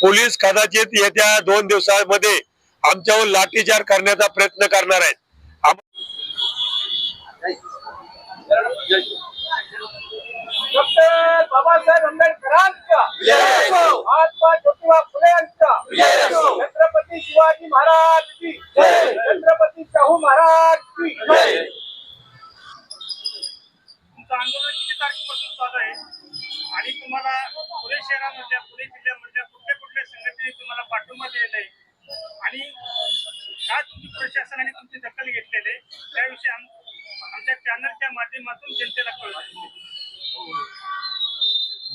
Police कदाचित येत्या दोन दिवसांमध्ये आमच्यावर लाठीचार करण्याचा प्रयत्न करणार आहेत. डॉक्टर बाबासाहेब आंबेडकरांचा महात्मा ज्योतिबा फुले यांचा छत्रपती शिवाजी महाराज की छत्रपती शाहू महाराज की तुमचं आंदोलन किती तारखेपासून चालू आहे आणि तुम्हाला पुणे शहरामधल्या पुणे जिल्ह्यामधल्या कुठल्या कुठल्या संघटनेने तुम्हाला पाठिंबा दिलेला आहे आणि काय तुमची प्रशासन आणि तुमची दखल घेतलेली आहे त्याविषयी आम- आमच्या चॅनलच्या माध्यमातून जनतेला कळवतो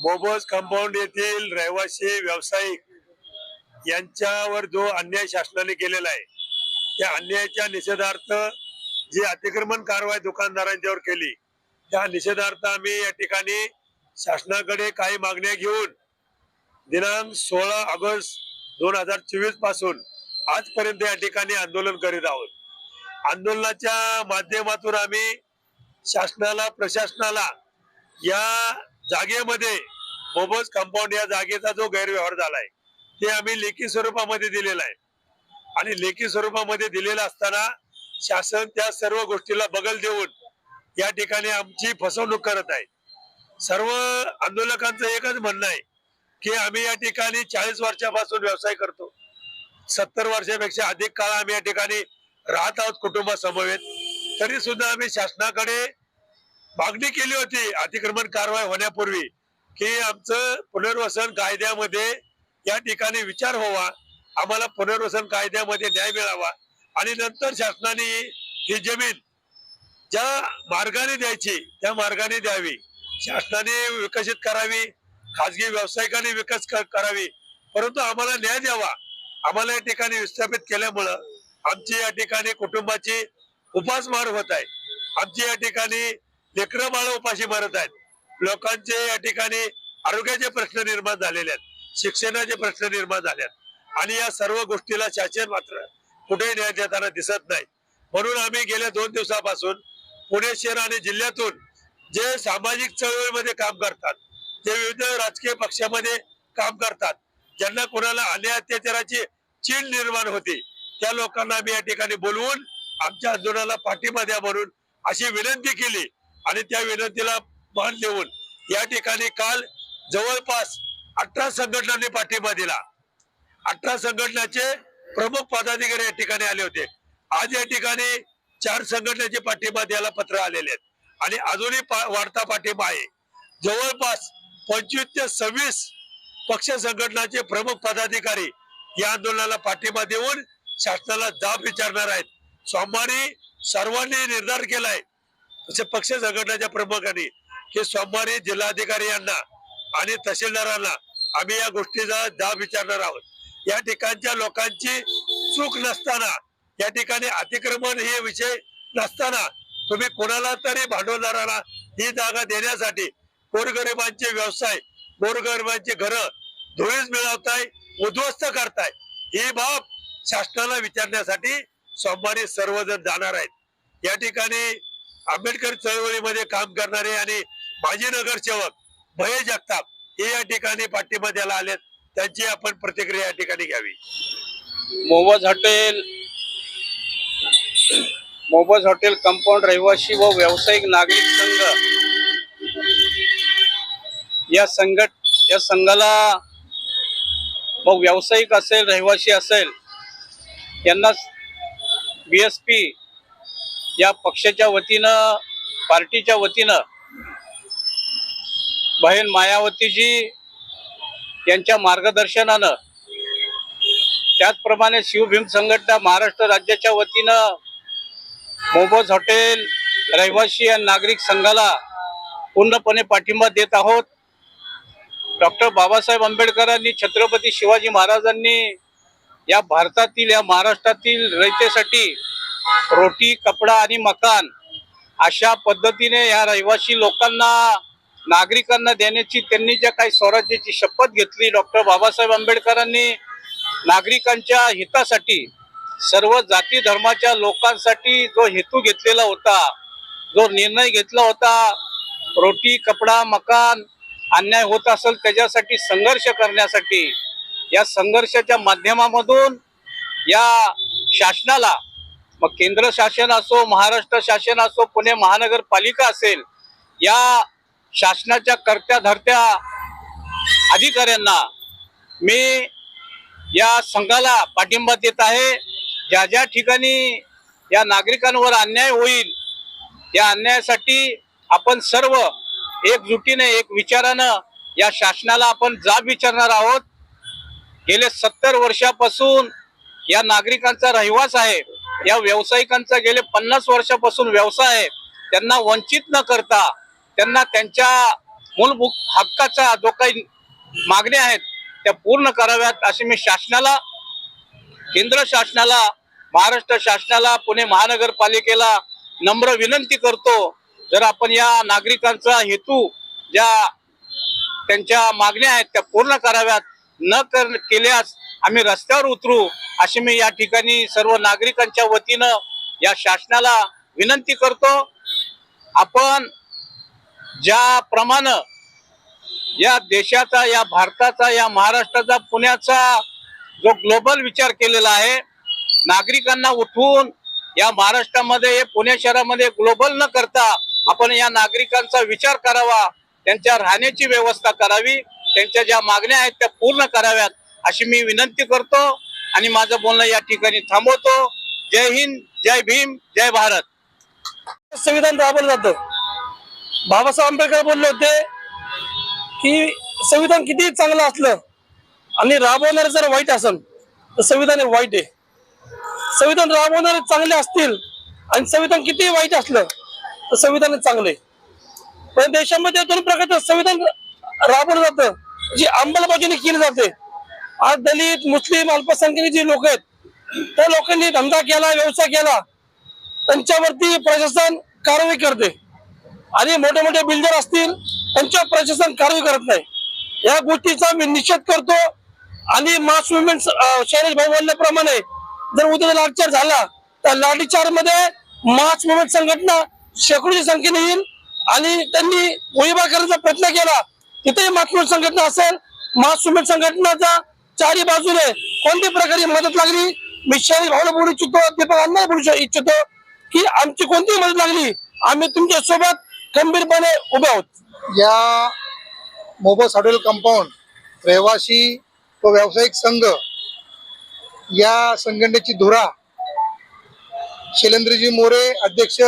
मोबोज कंपाऊंड येथील रहिवासी व्यावसायिक यांच्यावर जो अन्याय शासनाने केलेला आहे त्या अन्यायाच्या निषेधार्थ जी अतिक्रमण कारवाई दुकानदारांच्यावर केली त्या निषेधार्थ आम्ही या ठिकाणी शासनाकडे काही मागण्या घेऊन दिनांक सोळा ऑगस्ट दोन हजार चोवीसपासून आजपर्यंत या ठिकाणी आंदोलन करीत आहोत. आंदोलनाच्या माध्यमातून आम्ही शासनाला प्रशासनाला या जागेमध्ये मोबोज कंपाऊंड या जागेचा जो गैरव्यवहार झालाय ते आम्ही लेखी स्वरूपामध्ये दिलेला आहे. आणि लेखी स्वरूपामध्ये दिलेला असताना शासन त्या सर्व गोष्टीला बगल देऊन या ठिकाणी आमची फसवणूक करत आहे. सर्व आंदोलकांचं एकच म्हणणं आहे की आम्ही या ठिकाणी चाळीस वर्षापासून व्यवसाय करतो. सत्तर वर्षापेक्षा अधिक काळ आम्ही या ठिकाणी राहत आहोत कुटुंबासमवेत. तरी सुद्धा आम्ही शासनाकडे मागणी केली होती. अतिक्रमण कारवाई होण्यापूर्वी की आमचं पुनर्वसन कायद्यामध्ये या ठिकाणी विचार व्हावा. आम्हाला पुनर्वसन कायद्यामध्ये न्याय मिळावा. आणि नंतर शासनाने ही जमीन ज्या मार्गाने द्यायची त्या मार्गाने द्यावी. शासनाने विकसित करावी खाजगी व्यावसायिकांनी विकस करावी. परंतु आम्हाला न्याय द्यावा. आम्हाला या ठिकाणी विस्थापित केल्यामुळं आमची या ठिकाणी कुटुंबाची उपासमार होत आहे. आमची या ठिकाणी लेकरं बाळ उपाशी मारत आहेत. लोकांचे या ठिकाणी आरोग्याचे प्रश्न निर्माण झालेले आहेत शिक्षणाचे प्रश्न निर्माण झाले आहेत. आणि या सर्व गोष्टीला शासन मात्र कुठेही न्याय देताना दिसत नाही. म्हणून आम्ही गेल्या दोन दिवसापासून पुणे शहर आणि जिल्ह्यातून जे सामाजिक चळवळीमध्ये काम करतात जे विविध राजकीय पक्षामध्ये काम करतात ज्यांना कोणाला अन्याय अत्याचाराची चीड निर्माण होती त्या लोकांना आम्ही या ठिकाणी बोलवून आमच्या आंदोलनाला पाठिंबा द्या म्हणून अशी विनंती केली. आणि त्या विनंतीला मान देऊन या ठिकाणी काल जवळपास अठरा संघटनांनी पाठिंबा दिला. अठरा संघटनाचे प्रमुख पदाधिकारी या ठिकाणी आले होते. आज या ठिकाणी चार संघटनेचे पाठिंबा द्यायला पत्र आलेले आहेत. आणि अजूनही वाढता पाठिंबा आहे. जवळपास पंचवीस ते सव्वीस पक्ष संघटनाचे प्रमुख पदाधिकारी या आंदोलनाला पाठिंबा देऊन शासनाला जाब विचारणार आहेत. सोमवारी सर्वांनी निर्धार केलाय. तसे पक्ष संघटनाच्या प्रमुखांनी की सोमवारी जिल्हाधिकारी यांना आणि तहसीलदारांना आम्ही या गोष्टीचा जाब विचारणार आहोत. या ठिकाणच्या लोकांची चूक नसताना या ठिकाणी अतिक्रमण हे विषय नसताना तुम्ही कोणाला तरी भांडवलदाराला ही जागा देण्यासाठी गोरगरिबांचे व्यवसाय गोरगरिबांची घरं धुळीस मिळवताय उद्ध्वस्त करताय ही बाब शासनाला विचारण्यासाठी सोमवारी सर्वजण जाणार आहेत. या ठिकाणी आंबेडकर चळवळीमध्ये काम करणारे आणि माजी सेवक भय जगताप हे या ठिकाणी पाठिंबा द्यायला आलेत. त्यांची आपण प्रतिक्रिया या ठिकाणी घ्यावी. मोबज हॉटेल मोबज हॉटेल कंपाऊंड रहिवासी व व्यावसायिक नागरिक संघ या संघट या संघाला मग व्यावसायिक असेल रहिवासी असेल यांना बी एस पी या पक्षाच्या वतीनं पार्टीच्या वतीनं बहीण मायावतीजी यांच्या मार्गदर्शनानं त्याचप्रमाणे शिवभीम संघटना महाराष्ट्र राज्याच्या वतीनं मोबोज हॉटेल रहिवासी आणि नागरिक संघाला पूर्णपणे पाठिंबा देत आहोत. डॉक्टर बाबासाहेब आंबेडकरांनी छत्रपती शिवाजी महाराजांनी या भारतातील या महाराष्ट्रातील रयतेसाठी रोटी कपडा आणि मकान अशा पद्धतीने या रहिवासी लोकांना नागरिकांना देण्याची त्यांनी ज्या काही स्वराज्याची शपथ घेतली डॉक्टर बाबासाहेब आंबेडकरांनी नागरिकांच्या हितासाठी सर्व जाती धर्माच्या लोकांसाठी जो हेतू घेतलेला होता जो निर्णय घेतला होता रोटी कपडा मकान अन्याय होत असेल त्याच्यासाठी संघर्ष करण्यासाठी या संघर्षाच्या माध्यमामधून या शासनाला मग केंद्र शासन असो महाराष्ट्र शासन असो पुणे महानगरपालिका असेल या शासनाच्या कर्त्या धरत्या अधिकाऱ्यांना मी या संघाला पाठिंबा देत आहे. ज्या ज्या ठिकाणी या नागरिकांवर अन्याय होईल या अन्यायासाठी आपण सर्व एकजुटीने एक विचारानं या शासनाला आपण जाब विचारणार आहोत. गेले सत्तर वर्षापासून या नागरिकांचा रहिवास आहे. या व्यावसायिकांचा गेले पन्नास वर्षापासून व्यवसाय आहे. त्यांना वंचित न करता त्यांना त्यांच्या मूलभूत हक्काचा जो काही मागण्या आहेत त्या पूर्ण कराव्यात अशी मी शासनाला केंद्र शासनाला महाराष्ट्र शासनाला पुणे महानगरपालिकेला नम्र विनंती करतो. जर आपण या नागरिकांचा हेतू ज्या त्यांच्या मागण्या आहेत त्या पूर्ण कराव्यात न कर केल्यास आम्ही रस्त्यावर उतरू अशी मी या ठिकाणी सर्व नागरिकांच्या वतीनं या शासनाला विनंती करतो. आपण ज्याप्रमाणे या देशाचा या भारताचा या महाराष्ट्राचा पुण्याचा जो ग्लोबल विचार केलेला आहे नागरिकांना उठवून या महाराष्ट्रामध्ये पुणे शहरामध्ये ग्लोबल न करता आपण या नागरिकांचा विचार करावा त्यांच्या राहण्याची व्यवस्था करावी त्यांच्या ज्या मागण्या आहेत त्या पूर्ण कराव्यात अशी मी विनंती करतो आणि माझं बोलणं या ठिकाणी थांबवतो. जय हिंद जय भीम जय भारत. संविधान राबवलं जातं. बाबासाहेब आंबेडकर बोलले होते की संविधान किती चांगलं असलं आणि राबवणार जर वाईट असेल तर संविधान हे वाईट आहे. संविधान राबवणारे चांगले असतील आणि संविधान किती वाईट असलं तर संविधान चांगले चांगलं आहे. पण देशामध्ये दोन प्रकारचं संविधान राबवलं जातं. जी अंमलबजावणी केली जाते. आज दलित मुस्लिम अल्पसंख्याक जी लोक आहेत त्या लोकांनी धंदा केला व्यवसाय केला त्यांच्यावरती प्रशासन कारवाई करते. आणि मोठे मोठे बिल्डर असतील त्यांच्यावर प्रशासन कारवाई करत नाही. या गोष्टीचा मी निषेध करतो. आणि मास मुवमेंट शैलेश भाऊ बोलल्याप्रमाणे जर उद्या लाठीचार झाला तर लाठीचारमध्ये मास मुवमेंट संघटना शेकडोच्या संख्येने येईल. आणि त्यांनी गोळीबार करण्याचा प्रयत्न केला तिथेही मास मुवमेंट संघटना असेल. मास मुवमेंट संघटनाचा चारी बाजूने कोणत्या प्रकारे मदत लागली मी शैलेश भाऊला बोलू इच्छितो दीपक अन्ना बोलू इच्छितो की आमची कोणतीही मदत लागली आम्ही तुमच्यासोबत खंबीरपणे उभे आहोत. या मोबस हॉटेल कंपाऊंड रहिवासी व व्यावसायिक संघ या संघटनेची धुरा शैलेंद्रजी मोरे अध्यक्ष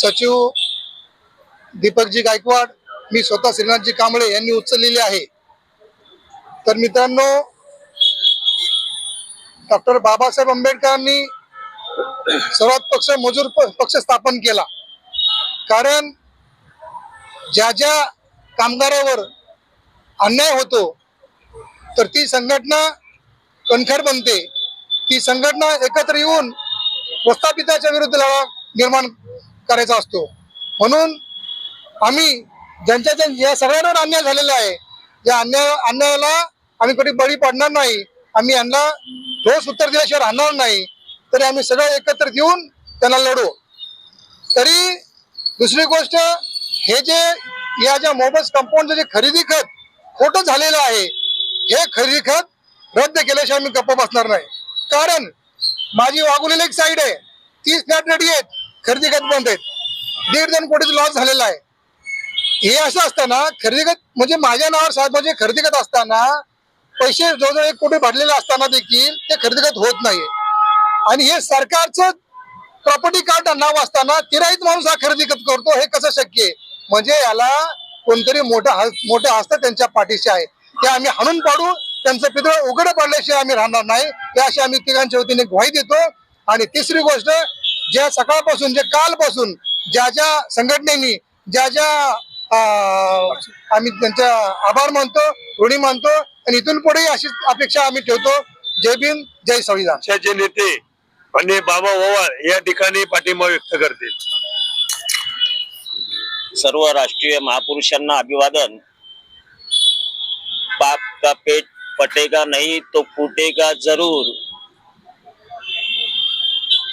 सचिव दीपकजी गायकवाड मी स्वतः श्रीनाथजी कांबळे यांनी उचललेली आहे. तर मित्रांनो डॉक्टर बाबासाहेब आंबेडकरांनी सर्वात पक्ष मजूर पक्ष स्थापन केला. कारण ज्या ज्या कामगारावर अन्याय होतो तर ती संघटना कणखर बनते. ती संघटना एकत्र येऊन प्रस्थापिताच्या विरुद्ध लढा निर्माण करायचा असतो. म्हणून आम्ही ज्यांच्या ज्या या सगळ्यांवर अन्याय झालेला आहे या अन्याय अन्यायाला आम्ही कधी बळी पडणार नाही. आम्ही यांना ठोस उत्तर दिल्याशिवाय राहणार नाही. तरी आम्ही सगळं एकत्र येऊन त्यांना लढू. तरी दुसरी गोष्ट हे जे या ज्या मोबस कंपाऊंडचं जे खरेदी खत खोटं झालेलं आहे हे खरेदी खत रद्द केल्याशिवाय मी गप्प बसणार नाही. कारण माझी वागवलेली एक साईड आहे तीस फ्लॅट रेडी आहेत खरेदी खत बंद आहेत. दीड दोन कोटीचा लॉस झालेला आहे. हे असं असताना खरेदी खत म्हणजे माझ्या नावावर सात म्हणजे खरेदी खत असताना पैसे जवळजवळ एक कोटी भरलेले असताना देखील ते खरेदी खत होत नाही आणि हे सरकारचं प्रॉपर्टी कार्ड नाव असताना तिराईत माणूस हा खरेदी करतो हे कसं शक्य आहे? म्हणजे याला कोणतरी मोठा मोठे मोठं हस्त त्यांच्या पाठीशी आहे. ते आम्ही हाणून पाडू त्यांचं पितळ उघड पडल्याशिवाय आम्ही राहणार नाही. या अशी आम्ही तिघांच्या वतीने ग्वाही देतो. आणि तिसरी गोष्ट ज्या सकाळपासून जे कालपासून ज्या ज्या संघटनेनी ज्या ज्या आम्ही त्यांचा आभार मानतो ऋणी मानतो आणि इथून पुढे अशीच अपेक्षा आम्ही ठेवतो. जय भीम जय संविधान. जे नेते आणि बाबा ओवाळ या ठिकाणी पाठिंबा व्यक्त करतील सर्व राष्ट्रीय महापुरुषांना अभिवादन बाप का पेट पटेगा नहीं तो फूटेगा जरूर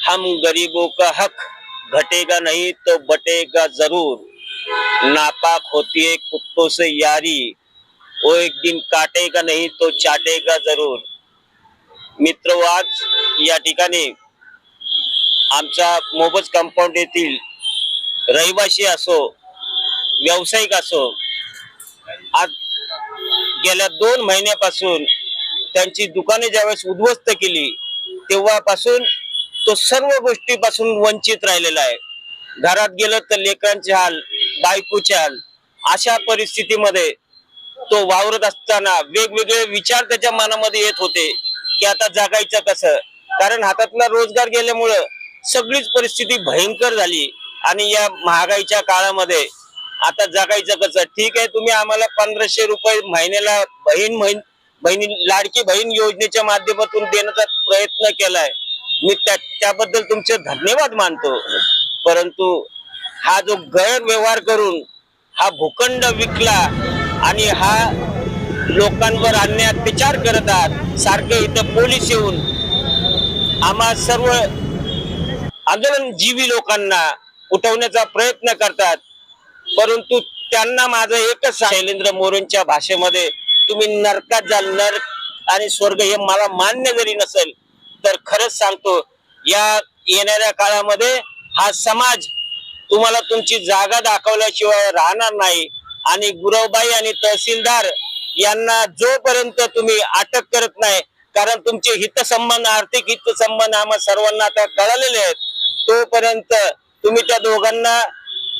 हम गरीबों का हक घटेगा नहीं तो बटेगा जरूर नापाक होती है कुत्तों से यारी वो एक दिन काटेगा नहीं तो चाटेगा जरूर मित्र आज या ठिकाणी आमच्या मोबज कंपाऊंड येथील रहिवासी असो व्यावसायिक असो आज गेल्या दोन महिन्यापासून त्यांची दुकाने ज्यावेळेस उद्ध्वस्त केली तेव्हापासून तो सर्व गोष्टीपासून वंचित राहिलेला आहे. घरात गेलं तर लेकरांचे हाल बायकोचे हाल अशा परिस्थितीमध्ये तो वावरत असताना वेगवेगळे विचार त्याच्या मनामध्ये येत होते की आता जगायचं कसं? कारण हातातला रोजगार गेल्यामुळं सगळीच परिस्थिती भयंकर झाली. आणि या महागाईच्या काळामध्ये आता जगायचं कसं? ठीक आहे तुम्ही आम्हाला पंधराशे रुपये महिन्याला बहीण बहीण बहिणी लाडकी बहीण योजनेच्या माध्यमातून देण्याचा प्रयत्न केलाय. मी त्या त्याबद्दल तुमचे धन्यवाद मानतो. परंतु हा जो गैरव्यवहार करून हा भूखंड विकला आणि हा लोकांवर अन्याय अत्याचार करत आहात सारखे इथं पोलीस येऊन आम्हा सर्व आंदोलनजीवी लोकांना उठवण्याचा प्रयत्न करतात. परंतु त्यांना माझं एकच शैलेंद्र मोरेंच्या भाषेमध्ये तुम्ही नरकात जाल नरक आणि स्वर्ग हे मला मान्य जरी नसेल तर खरंच सांगतो या येणाऱ्या काळामध्ये हा समाज तुम्हाला तुमची जागा दाखवल्याशिवाय राहणार नाही. आणि गुरवबाई आणि तहसीलदार यांना जोपर्यंत तुम्ही अटक करत नाही कारण तुमचे हितसंबंध आर्थिक हितसंबंध आम्हा सर्वांना आता कळालेले आहेत तोपर्यंत तुम्ही त्या दोघांना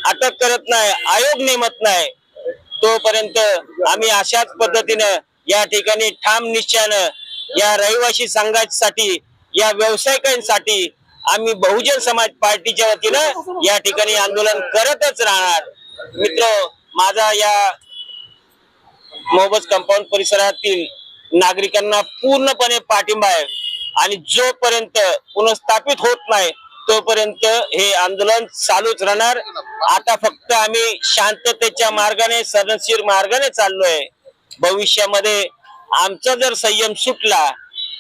अटक करत नाही आयोग नेमत नाही. तोपर्यंत आम्ही अशाच पद्धतीनं या ठिकाणी ठाम निश्चयानं या रहिवासी संघासाठी या व्यावसायिकांसाठी आम्ही बहुजन समाज पार्टीच्या वतीनं या ठिकाणी आंदोलन करतच राहणार. मित्र माझा या मोबज कंपाऊंड परिसरातील नागरिकांना पूर्णपणे पाठिंबा आहे आणि जोपर्यंत पुनर्स्थापित होत नाही तोपर्यंत हे आंदोलन चालूच राहणार. आता फक्त आम्ही शांततेच्या मार्गाने सरणशीर मार्गाने चाललोय. भविष्यामध्ये आमचा जर संयम सुटला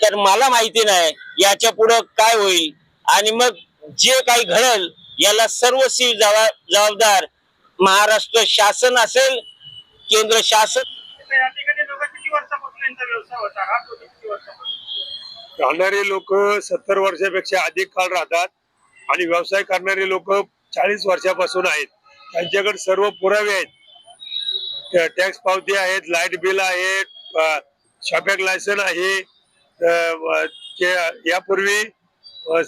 तर मला माहिती नाही याच्या पुढं काय होईल. आणि मग जे काही घडल याला सर्वस्वी जवा- जबाबदार महाराष्ट्र शासन असेल केंद्र शासन. राहणारे लोक सत्तर वर्षापेक्षा अधिक काळ राहतात. आणि व्यवसाय करणारे लोक चाळीस वर्षापासून आहेत. त्यांच्याकडे सर्व पुरावे आहेत. टॅक्स पावती आहेत लाइट बिल आहेत शॉपिंग लायसन आहे. यापूर्वी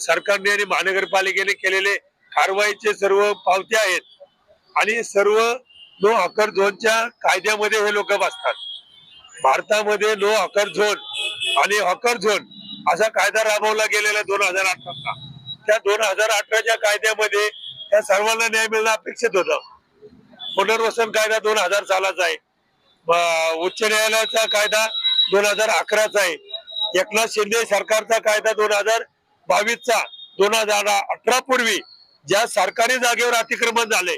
सरकारने आणि महानगरपालिकेने केलेले कारवाईचे सर्व पावत्या आहेत. आणि सर्व नो हकर झोनच्या कायद्यामध्ये हे लोक बसतात. भारतामध्ये नो हकर झोन आणि हॉकर झोन असा कायदा राबवला गेलेला दोन हजार अठरा त्या दोन हजार अठराच्या कायद्यामध्ये त्या सर्वांना न्याय मिळणं अपेक्षित होतं. पुनर्वसन कायदा दोन हजार सालाचा आहे. उच्च न्यायालयाचा कायदा दोन हजार अकराचा आहे. एकनाथ शिंदे सरकारचा कायदा दोन हजार बावीसचा दोन हजार अठरा पूर्वी ज्या सरकारी जागेवर अतिक्रमण झाले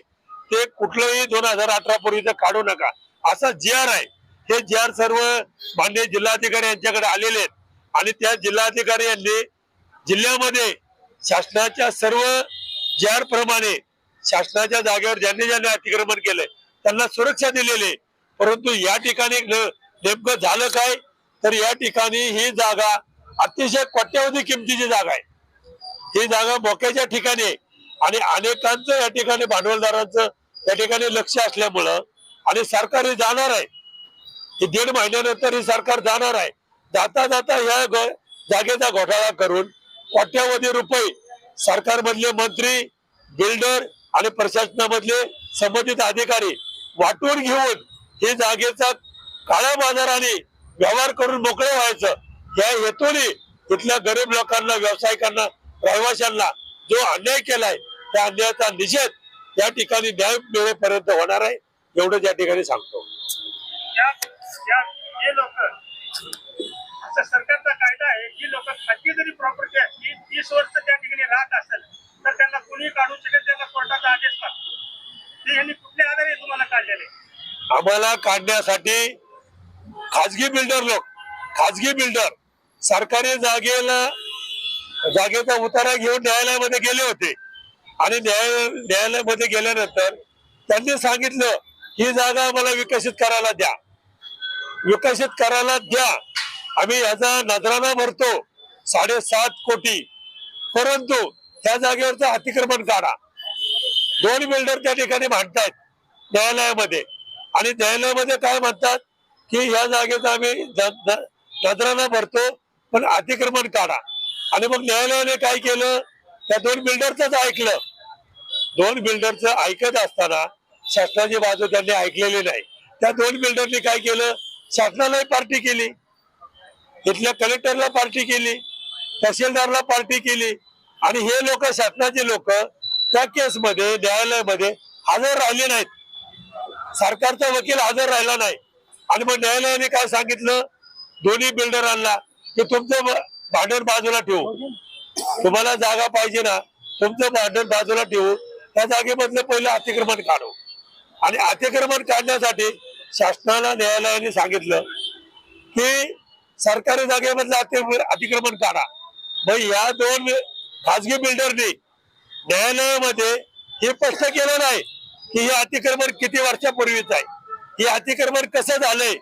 ते कुठलंही दोन हजार अठरा पूर्वीचं काढू नका. असा जी आर आहे हे जी आर सर्व मान्य जिल्हाधिकारी यांच्याकडे आलेले आहेत. आणि त्या जिल्हाधिकारी यांनी जिल्ह्यामध्ये शासनाच्या सर्व जी प्रमाणे शासनाच्या जागेवर ज्यांनी ज्यांनी अतिक्रमण केलंय त्यांना सुरक्षा दिलेली. परंतु या ठिकाणी नेमकं झालं काय? तर या ठिकाणी ही जागा अतिशय कोट्यावधी किमतीची जागा आहे. ही जागा मोक्याच्या ठिकाणी आहे. आणि अनेकांचं या ठिकाणी भांडवलदारांचं या ठिकाणी लक्ष असल्यामुळं आणि सरकार हे जाणार आहे. हे दीड महिन्यानंतर हे सरकार जाणार आहे. जाता जाता या जागेचा घोटाळा करून कोट्यावधी रुपये सरकारमधले मंत्री बिल्डर आणि प्रशासनामधले संबंधित अधिकारी वाटून घेऊन हे जागेचा काळ्या बाजाराने व्यवहार करून मोकळे व्हायचं. या हेतूने इथल्या गरीब लोकांना व्यावसायिकांना रहिवाशांना जो अन्याय केलाय त्या अन्यायाचा निषेध या ठिकाणी न्याय मिळेपर्यंत होणार आहे एवढं त्या ठिकाणी सांगतो या या जे लोक असं सरकारचा कायदा आहे अशी जरी प्रॉपर्टी असली तीस वर्ष त्या ठिकाणी राहत असेल तर त्यांना कुणी काढू शकेल त्यांना कोर्टाचा आदेश लागतो. ते यांनी कुठल्या आधारे तुम्हाला काढलेले? आम्हाला काढण्यासाठी खाजगी बिल्डर लोक खाजगी बिल्डर सरकारी जागेला जागेचा उतारा घेऊन न्यायालयामध्ये गेले होते. आणि न्याय न्यायालयामध्ये गेल्यानंतर त्यांनी सांगितलं ही जागा आम्हाला विकसित करायला द्या. विकसित करायला द्या. आम्ही याचा नजराना भरतो. साडेसात कोटी. परंतु त्या जागेवरचं अतिक्रमण काढा. दोन बिल्डर त्या ठिकाणी मांडतायत न्यायालयामध्ये. आणि न्यायालयामध्ये काय म्हणतात? की या जागेचा आम्ही ज- भरतो पण अतिक्रमण काढा. आणि मग न्यायालयाने काय केलं? त्या दोन बिल्डरच ऐकलं. दोन बिल्डरचं ऐकत असताना शासनाची बाजू त्यांनी ऐकलेली नाही. त्या दोन बिल्डरनी काय केलं? शासनालाही पार्टी केली. इथल्या कलेक्टरला पार्टी केली. तहसीलदारला पार्टी केली. आणि हे लोक शासनाचे लोक त्या केसमध्ये न्यायालयामध्ये हजर राहिले नाहीत. सरकारचा वकील हजर राहिला नाही. आणि मग न्यायालयाने काय सांगितलं? दोन्ही बिल्डरांना की तुमचं भांडण बाजूला ठेवू. तुम्हाला जागा पाहिजे ना तुमचं भांडण बाजूला ठेवू. त्या जागेमधलं पहिलं अतिक्रमण काढू. आणि अतिक्रमण काढण्यासाठी शासनाला न्यायालयाने सांगितलं की सरकारी जागेमधलं अति- अतिक्रमण काढा. मग या दोन खासगी बिल्डरनी न्यायालयामध्ये हे स्पष्ट केलं नाही की हे अतिक्रमण किती वर्षापूर्वीच आहे. हे अतिक्रमण कसं झालंय?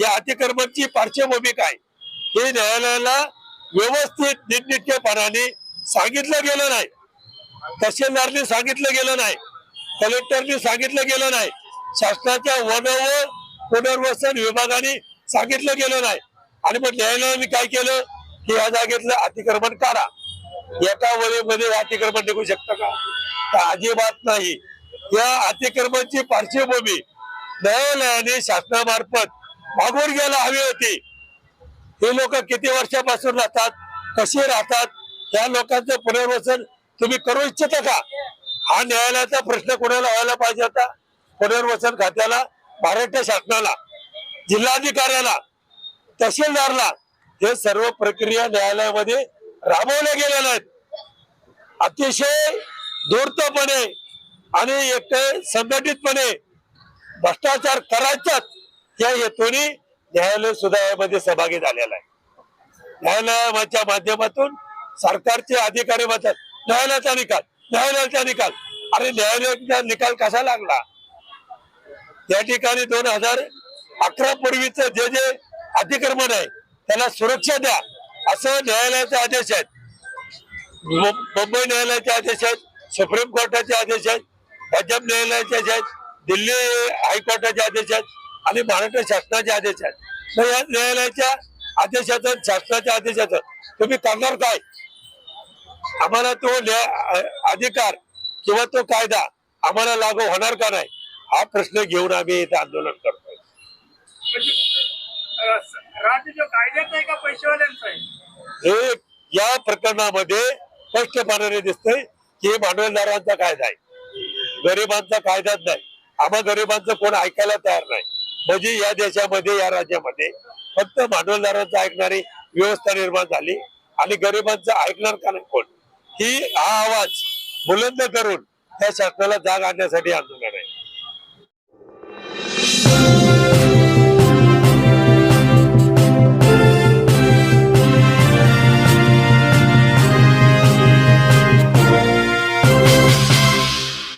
या अतिक्रमणची पार्श्वभूमी काय हे न्यायालयाला व्यवस्थित नीटनेटकेपणाने सांगितलं गेलं नाही. तहसीलदारने सांगितलं गेलं नाही. कलेक्टरने सांगितलं गेलं नाही. शासनाच्या वन व पुनर्वसन विभागाने सांगितलं गेलं नाही. आणि मग न्यायालयाने काय केलं? की या जागेतलं अतिक्रमण काढा एका वेळेमध्ये अतिक्रमण निघू शकतं का? तर अजिबात नाही. या अतिक्रमणची पार्श्वभूमी न्यायालयाने शासनामार्फत मागून घ्यायला हवी होती. हे लोक किती वर्षापासून राहतात? कसे राहतात? त्या लोकांचं पुनर्वसन तुम्ही करू इच्छिता का? हा न्यायालयाचा प्रश्न कोणाला व्हायला पाहिजे होता? पुनर्वसन खात्याला महाराष्ट्र शासनाला जिल्हाधिकाऱ्याला तहसीलदारला हे सर्व प्रक्रिया न्यायालयामध्ये राबवल्या गेलेल्या नाहीत अतिशय धूर्तपणे आणि एक संघटितपणे भ्रष्टाचार करायचाच या हेतूने न्यायालय सुद्धा यामध्ये सहभागी झालेला आहे. न्यायालयाच्या माध्यमातून सरकारचे अधिकारी म्हणतात न्यायालयाचा निकाल न्यायालयाचा निकाल. अरे न्यायालयाचा निकाल कसा लागला? या ठिकाणी दोन हजार अकरा पूर्वीच जे जे अतिक्रमण आहे त्याला सुरक्षा द्या असं न्यायालयाचे आदेश आहेत. मुंबई न्यायालयाचे आदेश आहेत सुप्रीम कोर्टाचे आदेश आहेत पंजाब न्यायालयाचे आदेश आहेत दिल्ली हायकोर्टाचे आदेश आहेत आणि महाराष्ट्र शासनाचे आदेश आहेत. तर या न्यायालयाच्या आदेशाचं शासनाच्या आदेशाचं तुम्ही करणार काय? आम्हाला तो अधिकार किंवा तो कायदा आम्हाला लागू होणार का नाही? हा प्रश्न घेऊन आम्ही इथे आंदोलन करतोय. म्हणजे, राज्य जो कायद्याचा आहे का आहे? हे या प्रकरणामध्ये स्पष्टपणाने दिसतंय की हे भांडवलदारांचा कायदा आहे. गरिबांचा कायदाच नाही. आम्हा गरिबांचं कोण ऐकायला तयार नाही. म्हणजे या देशामध्ये या राज्यामध्ये फक्त भांडवलदारांचं ऐकणारी व्यवस्था निर्माण झाली आणि गरिबांचं ऐकणार का नाही कोण? ही हा आवाज बुलंद करून त्या शासनाला जाग आणण्यासाठी आंदोलन